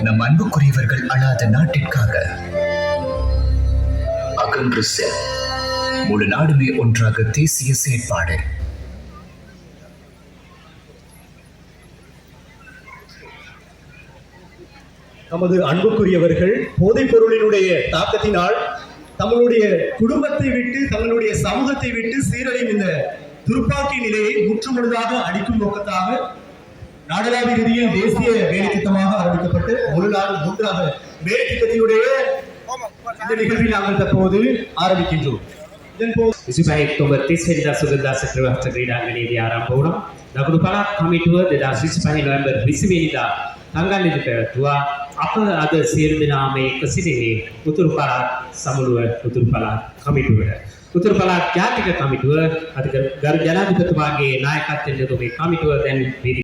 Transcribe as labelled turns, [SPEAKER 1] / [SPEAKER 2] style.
[SPEAKER 1] நம் அன்புக்குரியவர்கள் அழாத நாட்டிற்காக அகன்று செல். முழு நாடுமே ஒன்றாக தேசிய செயற்பாடு.
[SPEAKER 2] நமது அன்புக்குரியவர்கள் போதைப் பொருளினுடைய தாக்கத்தினால் தங்களுடைய குடும்பத்தை விட்டு தங்களுடைய சமூகத்தை விட்டு சீரழியும் இந்த துருப்பாக்கி நிலையை முற்றுமுழுதாக அடிக்கும் நோக்கத்தாக நாடளாவிய ரீதியில் தேசிய வேலை திட்டமாக ஆரம்பிக்கப்பட்டு ஒரு நாள் மூன்றாக வேலை திட்டத்தினுடைய இந்த நிகழ்வை நாங்கள் தற்போது ஆரம்பிக்கின்றோம் இதன் போது
[SPEAKER 3] විසිපයි ඔක්තෝබර් 30 වෙනිදා සුගන්දා සක්‍රවස්ත ක්‍රීඩාංගණයේදී ආරම්භ වුණා. දකුණු පළාත් කමිටුව 2025 නොවැම්බර් 20 වෙනිදා තංගල්ලේදී පැවැත්වුවා. අප අද සියලු දෙනාම එක්ව සිටින්නේ උතුරු පළාත් සමුළුව උතුරු පළාත් කමිටුවට. උතුරු පළාත් ජාතික කමිටුව අධිකර ගරු ජනාධිපතිතුමාගේ නායකත්වයෙන් යුතු මේ කමිටුව දැන්